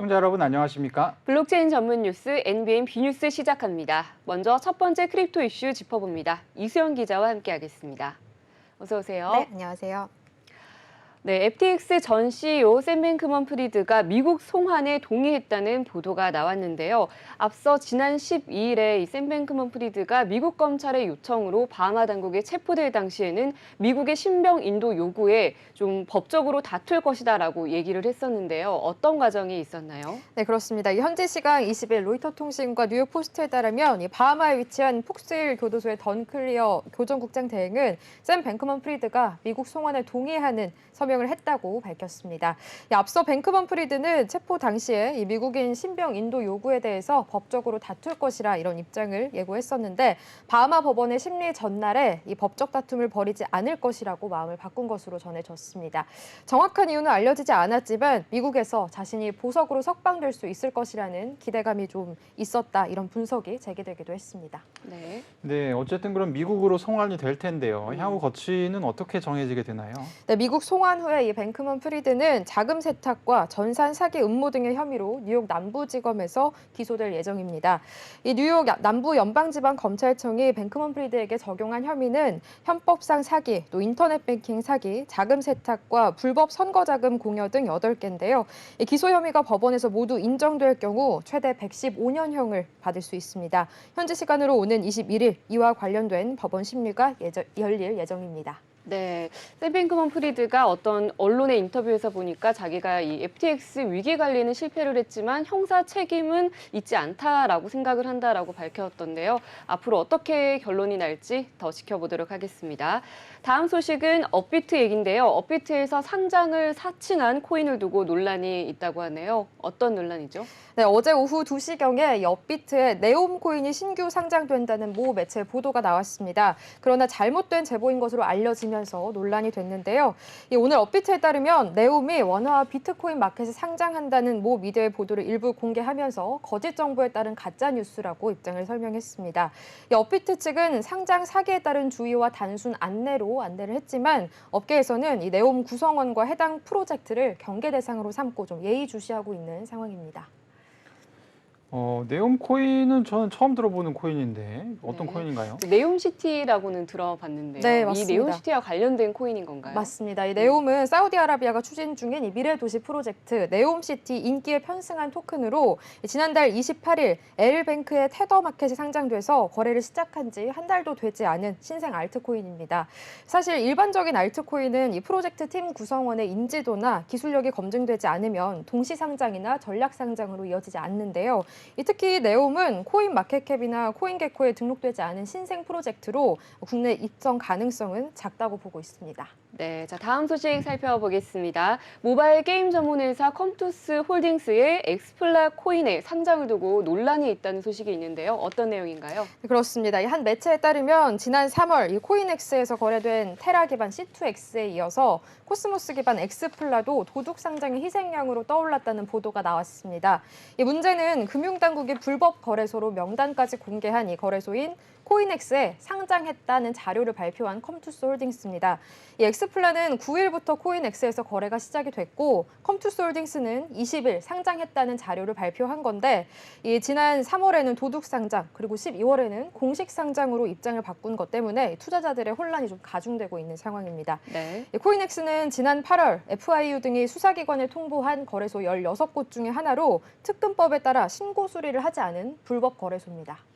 시청자 여러분 안녕하십니까? 블록체인 전문 뉴스 NBN 비뉴스 시작합니다. 먼저 첫 번째 크립토 이슈 짚어봅니다. 이수영 기자와 함께하겠습니다. 어서 오세요. 네, 안녕하세요. 네, FTX 전 CEO 샘 뱅크먼 프리드가 미국 송환에 동의했다는 보도가 나왔는데요. 앞서 지난 12일에 이샘 뱅크먼 프리드가 미국 검찰의 요청으로 바하마 당국에 체포될 당시에는 미국의 신병 인도 요구에 좀 법적으로 다툴 것이다라고 얘기를 했었는데요. 어떤 과정이 있었나요? 네, 그렇습니다. 이 현지 시간 20일 로이터 통신과 뉴욕 포스트에 따르면 이 바하마에 위치한 폭스힐 교도소의 던 클리어 교정국장 대행은 샘 뱅크먼 프리드가 미국 송환에 동의하는 서 명을 했다고 밝혔습니다. 이 앞서 뱅크먼 프리드는 체포 당시에 이 미국인 신병 인도 요구에 대해서 법적으로 다툴 것이라 이런 입장을 예고했었는데 바하마 법원의 심리 전날에 이 법적 다툼을 벌이지 않을 것이라고 마음을 바꾼 것으로 전해졌습니다. 정확한 이유는 알려지지 않았지만 미국에서 자신이 보석으로 석방될 수 있을 것이라는 기대감이 좀 있었다 이런 분석이 제기되기도 했습니다. 네. 네, 어쨌든 그럼 미국으로 송환이 될 텐데요. 향후 거치는 어떻게 정해지게 되나요? 네, 미국 송환 후에 이 뱅크먼 프리드는 자금 세탁과 전산 사기 음모 등의 혐의로 뉴욕 남부지검에서 기소될 예정입니다. 이 뉴욕 남부 연방지방 검찰청이 뱅크먼 프리드에게 적용한 혐의는 현법상 사기, 또 인터넷 뱅킹 사기, 자금 세탁과 불법 선거 자금 공여 등 8개인데요. 이 기소 혐의가 법원에서 모두 인정될 경우 최대 115년형을 받을 수 있습니다. 현지 시간으로 오는 21일 이와 관련된 법원 심리가 예정, 열릴 예정입니다. 네, 샘 뱅크먼 프리드가 어떤 언론의 인터뷰에서 보니까 자기가 이 FTX 위기 관리는 실패를 했지만 형사 책임은 있지 않다라고 생각을 한다라고 밝혔던데요. 앞으로 어떻게 결론이 날지 더 지켜보도록 하겠습니다. 다음 소식은 업비트 얘긴데요. 업비트에서 상장을 사칭한 코인을 두고 논란이 있다고 하네요. 어떤 논란이죠? 네, 어제 오후 2시경에 업비트에 네옴 코인이 신규 상장된다는 모 매체 보도가 나왔습니다. 그러나 잘못된 제보인 것으로 알려지면서 논란이 됐는데요. 이 오늘 업비트에 따르면 네옴이 원화와 비트코인 마켓에 상장한다는 모 미디어의 보도를 일부 공개하면서 거짓 정보에 따른 가짜 뉴스라고 입장을 설명했습니다. 이 업비트 측은 상장 사기에 따른 주의와 단순 안내로 안내를 했지만 업계에서는 이 네옴 구성원과 해당 프로젝트를 경계 대상으로 삼고 좀 예의주시하고 있는 상황입니다. 어, 네옴 코인은 저는 처음 들어보는 코인인데 어떤 네. 코인인가요? 네옴시티라고는 들어봤는데요. 네, 이 맞습니다. 네옴시티와 관련된 코인인 건가요? 맞습니다. 이 네옴은 사우디아라비아가 추진 중인 이 미래 도시 프로젝트 네옴시티 인기에 편승한 토큰으로 지난달 28일 엘뱅크의 테더 마켓이 상장돼서 거래를 시작한 지 한 달도 되지 않은 신생 알트코인입니다. 사실 일반적인 알트코인은 이 프로젝트 팀 구성원의 인지도나 기술력이 검증되지 않으면 동시 상장이나 전략 상장으로 이어지지 않는데요. 이 특히 네옴은 코인 마켓캡이나 코인게코에 등록되지 않은 신생 프로젝트로 국내 입점 가능성은 작다고 보고 있습니다. 네, 자 다음 소식 살펴보겠습니다. 모바일 게임 전문 회사 컴투스 홀딩스의 엑스플라 코인에 상장을 두고 논란이 있다는 소식이 있는데요. 어떤 내용인가요? 네, 그렇습니다. 이한 매체에 따르면 지난 3월 이 코인엑스에서 거래된 테라 기반 C2X에 이어서 코스모스 기반 엑스플라도 도둑 상장의 희생양으로 떠올랐다는 보도가 나왔습니다. 이 문제는 금융당국이 불법 거래소로 명단까지 공개한 이 거래소인 코인엑스에 상장했다는 자료를 발표한 컴투스 홀딩스입니다. 이 엑스 플라는 9일부터 코인엑스에서 거래가 시작이 됐고 컴투스 홀딩스는 20일 상장했다는 자료를 발표한 건데 이 지난 3월에는 도둑 상장 그리고 12월에는 공식 상장으로 입장을 바꾼 것 때문에 투자자들의 혼란이 좀 가중되고 있는 상황입니다. 네. 이 코인엑스는 지난 8월 FIU 등이 수사기관에 통보한 거래소 16곳 중에 하나로 특근법에 따라 신고 수리를 하지 않은 불법 거래소입니다.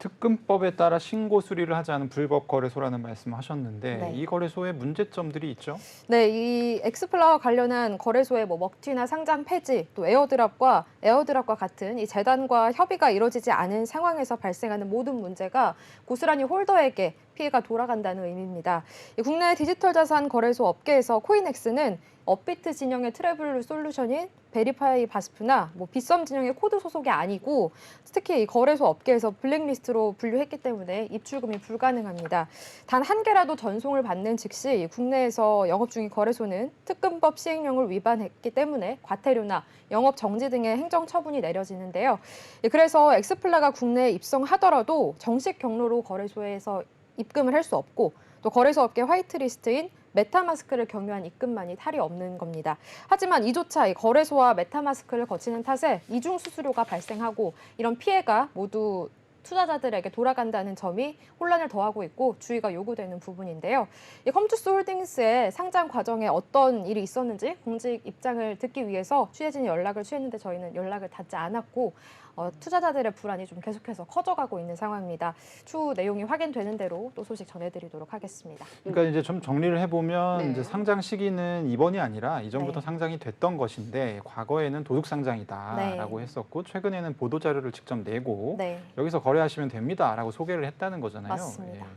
특근법에 따라 신고 수리를 하지 않은 불법 거래소라는 말씀하셨는데 네. 이 거래소에 문제점들이 있죠. 네, 이 엑스플라와 관련한 거래소의 뭐 먹튀나 상장 폐지, 또 에어드랍과 에어드랍과 같은 이 재단과 협의가 이루어지지 않은 상황에서 발생하는 모든 문제가 고스란히 홀더에게 피해가 돌아간다는 의미입니다. 이 국내 디지털 자산 거래소 업계에서 코인엑스는 업비트 진영의 트래블 솔루션인 베리파이 바스프나 뭐 빗썸 진영의 코드 소속이 아니고 특히 이 거래소 업계에서 블랙리스트로 분류했기 때문에 입출금이 불가능합니다. 단 한 개라도 전송을 받는 즉시 국내에서 영업 중인 거래소는 특근법 시행령을 위반했기 때문에 과태료나 영업 정지 등의 행정 처분이 내려지는데요. 예, 그래서 엑스플라가 국내에 입성하더라도 정식 경로로 거래소에서 입금을 할 수 없고 또 거래소 업계 화이트리스트인 메타마스크를 경유한 입금만이 탈이 없는 겁니다. 하지만 이조차 이 거래소와 메타마스크를 거치는 탓에 이중 수수료가 발생하고 이런 피해가 모두 투자자들에게 돌아간다는 점이 혼란을 더하고 있고 주의가 요구되는 부분인데요. 이 컴투스 홀딩스의 상장 과정에 어떤 일이 있었는지 공직 입장을 듣기 위해서 취재진이 연락을 취했는데 저희는 연락을 닿지 않았고 어, 투자자들의 불안이 좀 계속해서 커져가고 있는 상황입니다. 추후 내용이 확인되는 대로 또 소식 전해드리도록 하겠습니다. 그러니까 이제 좀 정리를 해보면 네. 이제 상장 시기는 이번이 아니라 이전부터 네. 상장이 됐던 것인데 과거에는 도둑 상장이다라고 네. 했었고 최근에는 보도 자료를 직접 내고 네. 여기서 거래하시면 됩니다라고 소개를 했다는 거잖아요. 맞습니다. 예.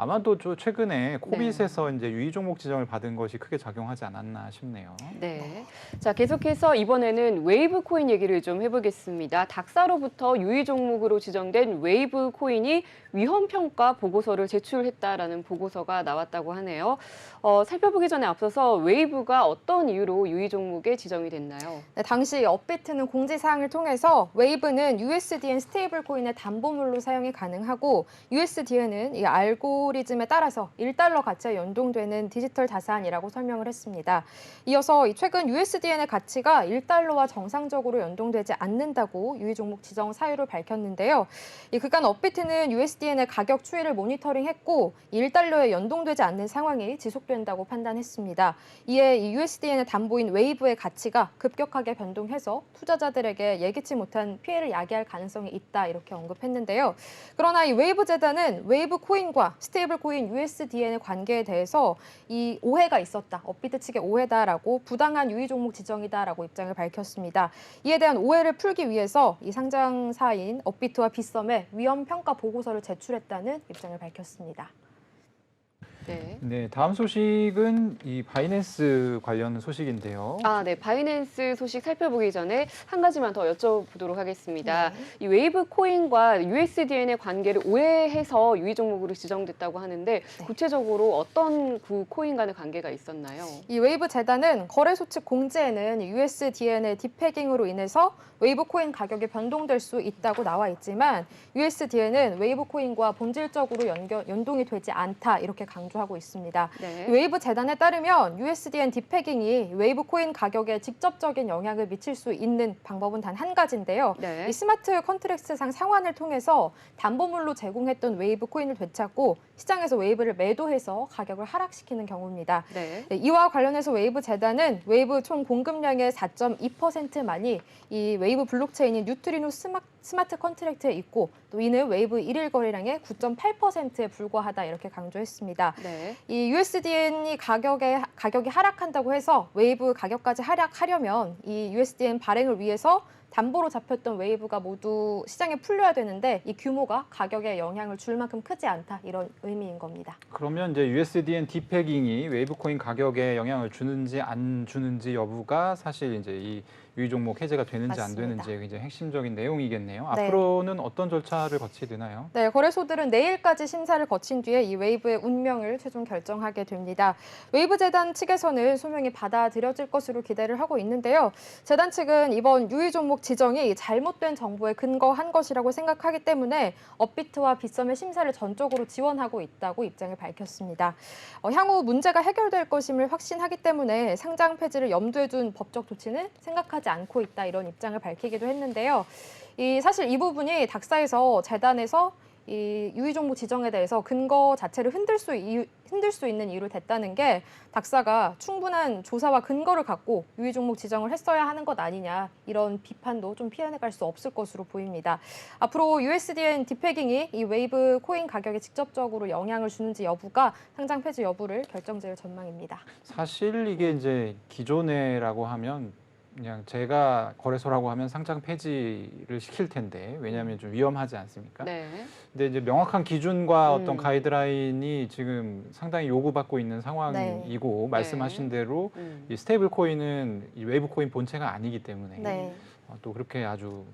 아마도 저 최근에 코빗에서 이제 유의 종목 지정을 받은 것이 크게 작용하지 않았나 싶네요. 네. 자, 계속해서 이번에는 웨이브 코인 얘기를 좀 해보겠습니다. 닥사로부터 유의 종목으로 지정된 웨이브 코인이 위험 평가 보고서를 제출했다라는 보고서가 나왔다고 하네요. 어, 살펴보기 전에 앞서서 웨이브가 어떤 이유로 유의 종목에 지정이 됐나요? 네, 당시 업비트는 공지 사항을 통해서 웨이브는 USDN 스테이블 코인의 담보물로 사용이 가능하고 USDN은 이 알고 리즘에 따라서 1달러 가치와 연동되는 디지털 자산이라고 설명을 했습니다. 이어서 이 최근 USDN의 가치가 1달러와 정상적으로 연동되지 않는다고 유의 종목 지정 사유를 밝혔는데요. 이 그간 업비트는 USDN의 가격 추이를 모니터링했고 1달러에 연동되지 않는 상황이 지속된다고 판단했습니다. 이에 이 USDN의 담보인 웨이브의 가치가 급격하게 변동해서 투자자들에게 예기치 못한 피해를 야기할 가능성이 있다 이렇게 언급했는데요. 그러나 이 웨이브 재단은 웨이브 코인과 스 테이블 코인 USDN의 관계에 대해서 이 오해가 있었다. 업비트 측의 오해다라고 부당한 유의 종목 지정이다라고 입장을 밝혔습니다. 이에 대한 오해를 풀기 위해서 이 상장사인 업비트와 빗썸에 위험 평가 보고서를 제출했다는 입장을 밝혔습니다. 네. 네, 다음 소식은 이 바이낸스 관련 소식인데요. 아, 네. 바이낸스 소식 살펴보기 전에 한 가지만 더 여쭤보도록 하겠습니다. 네. 이 웨이브 코인과 USDN의 관계를 오해해서 유의 종목으로 지정됐다고 하는데 네. 구체적으로 어떤 그 코인 간의 관계가 있었나요? 이 웨이브 재단은 거래소 측 공지에는 USDN의 디패깅으로 인해서 웨이브 코인 가격이 변동될 수 있다고 나와 있지만 USDN은 웨이브 코인과 본질적으로 연결, 연동이 되지 않다 이렇게 강조 하고 있습니다. 네. 이 웨이브 재단에 따르면 USDN 디패깅이 웨이브 코인 가격에 직접적인 영향을 미칠 수 있는 방법은 단 한 가지인데요. 네. 이 스마트 컨트랙트상 상환을 통해서 담보물로 제공했던 웨이브 코인을 되찾고 시장에서 웨이브를 매도해서 가격을 하락시키는 경우입니다. 네. 네, 이와 관련해서 웨이브 재단은 웨이브 총 공급량의 4.2%만이 이 웨이브 블록체인인 뉴트리노 스마, 스마트 컨트랙트에 있고 또 이는 웨이브 일일 거래량의 9.8%에 불과하다 이렇게 강조했습니다. 네. 이 USDN이 가격에 가격이 하락한다고 해서 웨이브 가격까지 하락하려면 이 USDN 발행을 위해서 담보로 잡혔던 웨이브가 모두 시장에 풀려야 되는데 이 규모가 가격에 영향을 줄 만큼 크지 않다 이런 의미인 겁니다. 그러면 이제 USDN 디패깅이 웨이브 코인 가격에 영향을 주는지 안 주는지 여부가 사실 이제 이 유의 종목 해제가 되는지 안 맞습니다. 되는지 굉장히 핵심적인 내용이겠네요. 네. 앞으로는 어떤 절차를 거치게 되나요? 네, 거래소들은 내일까지 심사를 거친 뒤에 이 웨이브의 운명을 최종 결정하게 됩니다. 웨이브 재단 측에서는 소명이 받아들여질 것으로 기대를 하고 있는데요. 재단 측은 이번 유의 종목 지정이 잘못된 정보에 근거한 것이라고 생각하기 때문에 업비트와 빗썸의 심사를 전적으로 지원하고 있다고 입장을 밝혔습니다. 어, 향후 문제가 해결될 것임을 확신하기 때문에 상장 폐지를 염두에 둔 법적 조치는 생각하지 않고 있다 이런 입장을 밝히기도 했는데요. 이 사실 이 부분이 닥사에서 재단에서 이 유의 정보 지정에 대해서 근거 자체를 흔들 수 이유, 흔들 수 있는 이유로 됐다는 게 닥사가 충분한 조사와 근거를 갖고 유의 종목 지정을 했어야 하는 것 아니냐 이런 비판도 좀 피해갈 수 없을 것으로 보입니다. 앞으로 USDN 디패깅이 이 웨이브 코인 가격에 직접적으로 영향을 주는지 여부가 상장 폐지 여부를 결정질 전망입니다. 사실 이게 이제 기존에라고 하면 그냥 제가 거래소라고 하면 상장 폐지를 시킬 텐데 왜냐하면 좀 위험하지 않습니까? 네. 근데 이제 명확한 기준과 음. 어떤 가이드라인이 지금 상당히 요구받고 있는 상황이고 말씀하신 대로 음. 이 스테이블 코인은 이 웨이브 코인 본체가 아니기 때문에 네. 어, 또 그렇게 아주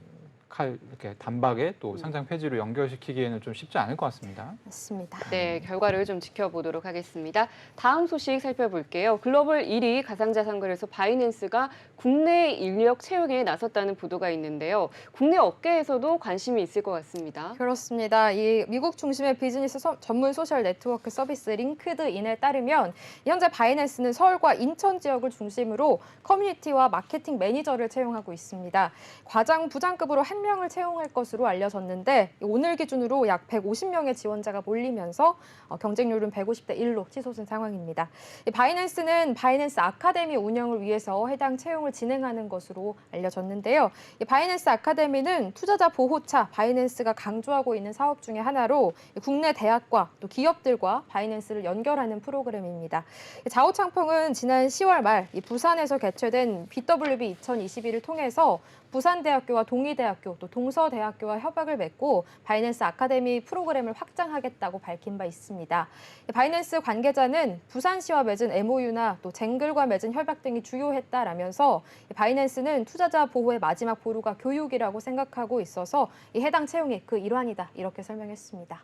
칼 이렇게 단박에 음. 또 상장 폐지로 연결시키기에는 좀 쉽지 않을 것 같습니다. 맞습니다. 네, 결과를 좀 지켜보도록 하겠습니다. 다음 소식 살펴볼게요. 글로벌 1위 가상자산 거래소 바이낸스가 국내 인력 채용에 나섰다는 보도가 있는데요. 국내 업계에서도 관심이 있을 것 같습니다. 그렇습니다. 이 미국 중심의 비즈니스 서- 전문 소셜 네트워크 서비스 링크드인에 따르면 현재 바이낸스는 서울과 인천 지역을 중심으로 커뮤니티와 마케팅 매니저를 채용하고 있습니다. 과장 부장급으로 한 명을 채용할 것으로 알려졌는데 오늘 기준으로 약 150명의 지원자가 몰리면서 어, 경쟁률은 150대 1로 치솟은 상황입니다. 이 바이낸스는 바이낸스 아카데미 운영을 위해서 해당 채용을 진행하는 것으로 알려졌는데요. 이 바이낸스 아카데미는 투자자 보호차 바이낸스가 강조하고 있는 사업 중에 하나로 국내 대학과 또 기업들과 바이낸스를 연결하는 프로그램입니다. 자오창평은 지난 10월 말이 부산에서 개최된 BWB 2021을 통해서 부산대학교와 동의대학교 또 동서대학교와 협약을 맺고 바이낸스 아카데미 프로그램을 확장하겠다고 밝힌 바 있습니다. 바이낸스 관계자는 부산시와 맺은 MOU나 또 쟁글과 맺은 협약 등이 주요했다라면서 바이낸스는 투자자 보호의 마지막 보루가 교육이라고 생각하고 있어서 이 해당 채용이 그 일환이다 이렇게 설명했습니다.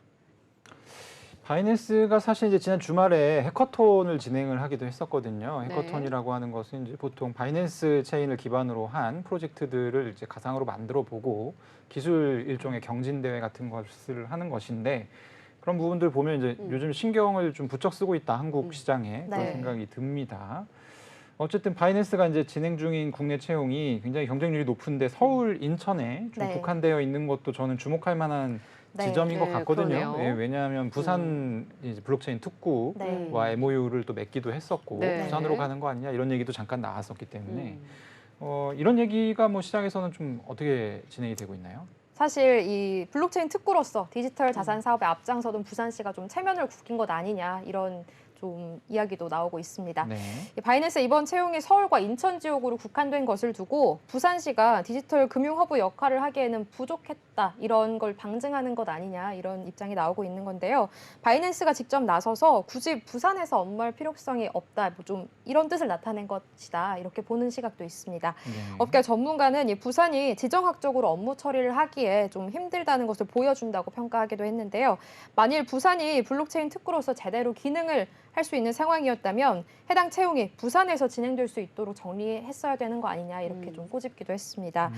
바이낸스가 사실 이제 지난 주말에 해커톤을 진행을 하기도 했었거든요. 네. 해커톤이라고 하는 것은 이제 보통 바이낸스 체인을 기반으로 한 프로젝트들을 이제 가상으로 만들어 보고 기술 일종의 경진 대회 같은 것을 하는 것인데 그런 부분들 보면 이제 음. 요즘 신경을 좀 부쩍 쓰고 있다 한국 음. 시장에 그런 네. 생각이 듭니다. 어쨌든 바이낸스가 이제 진행 중인 국내 채용이 굉장히 경쟁률이 높은데 서울, 인천에 좀 네. 국한되어 있는 것도 저는 주목할 만한 네. 지점인 것 네, 같거든요. 예, 왜냐하면 부산 이제 블록체인 특구와 네. 음. MOU를 또 맺기도 했었고 네. 부산으로 가는 거 아니냐 이런 얘기도 잠깐 나왔었기 네. 때문에 음. 어, 이런 얘기가 뭐 시장에서는 좀 어떻게 진행이 되고 있나요? 사실 이 블록체인 특구로서 디지털 자산 사업에 앞장서던 부산시가 좀 체면을 구긴 것 아니냐 이런 좀 이야기도 나오고 있습니다. 네. 이 바이낸스 이번 채용이 서울과 인천 지역으로 국한된 것을 두고 부산시가 디지털 금융 허브 역할을 하기에는 부족했다 이런 걸 방증하는 것 아니냐 이런 입장이 나오고 있는 건데요. 바이낸스가 직접 나서서 굳이 부산에서 업무할 필요성이 없다 뭐 좀 이런 뜻을 나타낸 것이다 이렇게 보는 시각도 있습니다. 네. 업계 전문가는 이 부산이 지정학적으로 업무 처리를 하기에 좀 힘들다는 것을 보여준다고 평가하기도 했는데요. 만일 부산이 블록체인 특구로서 제대로 기능을 할 수 있는 상황이었다면 해당 채용이 부산에서 진행될 수 있도록 정리했어야 되는 거 아니냐 이렇게 음. 좀 꼬집기도 했습니다.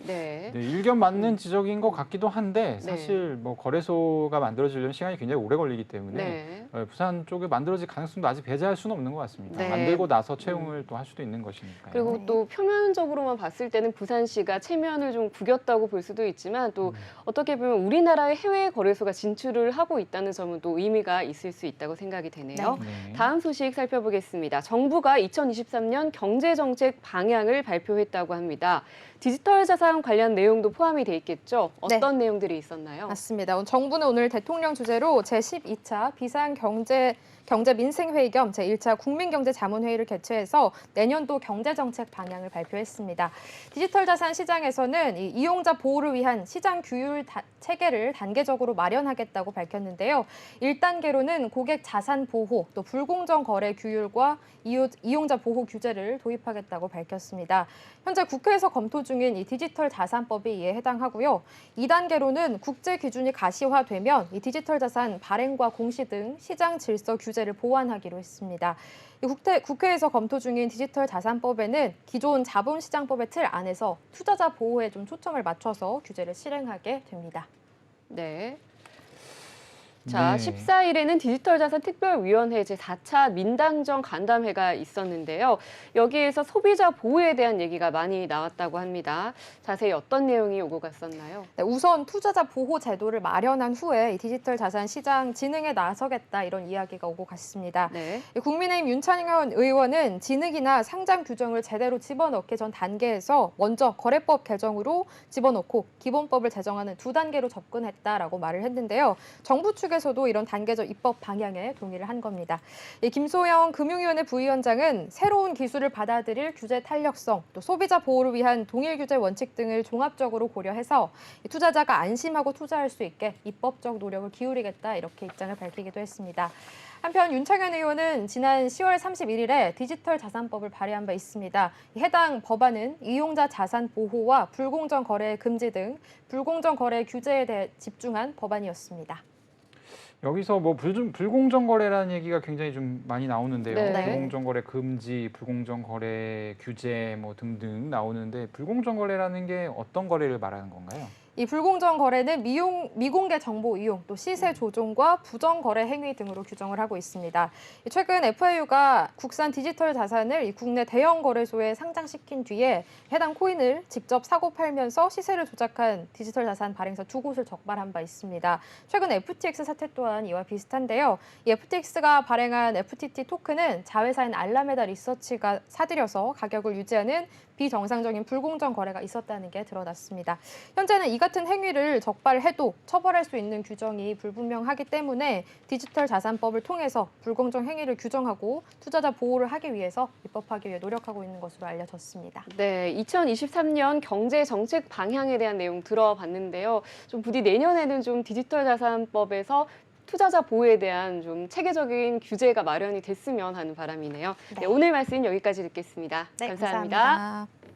음, 네. 네, 일견 맞는 음. 지적인 것 같기도 한데 네. 사실 뭐 거래소가 만들어지려면 시간이 굉장히 오래 걸리기 때문에 네. 어, 부산 쪽에 만들어질 가능성도 아직 배제할 수는 없는 것 같습니다. 네. 만들고 나서 채용을 또할 수도 있는 것이니까요. 그리고 네. 또 표면적으로만 봤을 때는 부산시가 체면을 좀 구겼다고 볼 수도 있지만 또 음. 어떻게 보면 우리나라의 해외 거래소가 진출을 하고 있다는 점은 또 의미가 있을 수 있다고 생각이 되네요. 네. 다음 소식 살펴보겠습니다. 정부가 2023년 경제정책 방향을 발표했다고 합니다. 디지털 자산 관련 내용도 포함이 돼 있겠죠? 어떤 내용들이 있었나요? 맞습니다. 정부는 오늘 대통령 주재로 제12차 비상 경제 경제 민생 회의 겸 제1차 국민경제 자문회의를 개최해서 내년도 경제 정책 방향을 발표했습니다. 디지털 자산 시장에서는 이 이용자 보호를 위한 시장 규율 다- 체계를 단계적으로 마련하겠다고 밝혔는데요. 1단계로는 고객 자산 보호, 또 불공정 거래 규율과 이용- 이용자 보호 규제를 도입하겠다고 밝혔습니다. 현재 국회에서 검토 중인 이 디지털 자산법이 이에 해당하고요. 2단계로는 국제 기준이 가시화되면 이 디지털 자산 발행과 공시 등 시장 질서 규제를 보완하기로 했습니다. 이 국회, 국회에서 검토 중인 디지털 자산법에는 기존 자본시장법의 틀 안에서 투자자 보호에 좀 초점을 맞춰서 규제를 실행하게 됩니다. 네. 자, 네. 14일에는 디지털 자산 특별위원회 제4차 민당정 간담회가 있었는데요. 여기에서 소비자 보호에 대한 얘기가 많이 나왔다고 합니다. 자세히 어떤 내용이 오고 갔었나요? 네, 우선 투자자 보호 제도를 마련한 후에 이 디지털 자산 시장 진흥에 나서겠다 이런 이야기가 오고 갔습니다. 네. 이 국민의힘 윤찬현 의원은 진흙이나 상장 규정을 제대로 집어넣기 전 단계에서 먼저 거래법 개정으로 집어넣고 기본법을 제정하는 두 단계로 접근했다라고 말을 했는데요. 정부 측은 측에서도 이런 단계적 입법 방향에 동의를 한 겁니다. 이 김소영 금융위원회 부위원장은 새로운 기술을 받아들일 규제 탄력성, 또 소비자 보호를 위한 동일 규제 원칙 등을 종합적으로 고려해서 이 투자자가 안심하고 투자할 수 있게 입법적 노력을 기울이겠다 이렇게 입장을 밝히기도 했습니다. 한편 윤창현 의원은 지난 10월 31일에 디지털 자산법을 발의한 바 있습니다. 이 해당 법안은 이용자 자산 보호와 불공정 거래 금지 등 불공정 거래 규제에 대해 집중한 법안이었습니다. 여기서 뭐 불, 불공정 거래라는 얘기가 굉장히 좀 많이 나오는데요. 네. 불공정 거래 금지, 불공정 거래 규제 뭐 등등 나오는데 불공정 거래라는 게 어떤 거래를 말하는 건가요? 이 불공정 거래는 미용, 미공개 정보 이용, 또 시세 조종과 부정 거래 행위 등으로 규정을 하고 있습니다. 최근 FIU가 국산 디지털 자산을 이 국내 대형 거래소에 상장시킨 뒤에 해당 코인을 직접 사고 팔면서 시세를 조작한 디지털 자산 발행사 두 곳을 적발한 바 있습니다. 최근 FTX 사태 또한 이와 비슷한데요. 이 FTX가 발행한 FTT 토큰은 자회사인 알라메다 리서치가 사들여서 가격을 유지하는 비정상적인 불공정 거래가 있었다는 게 드러났습니다. 현재는 이 같은 행위를 적발해도 처벌할 수 있는 규정이 불분명하기 때문에 디지털 자산법을 통해서 불공정 행위를 규정하고 투자자 보호를 하기 위해서 입법하기 위해 노력하고 있는 것으로 알려졌습니다. 네, 2023년 경제 정책 방향에 대한 내용 들어봤는데요. 좀 부디 내년에는 좀 디지털 자산법에서 투자자 보호에 대한 좀 체계적인 규제가 마련이 됐으면 하는 바람이네요. 네, 네. 오늘 말씀 여기까지 듣겠습니다 감사합니다. 감사합니다.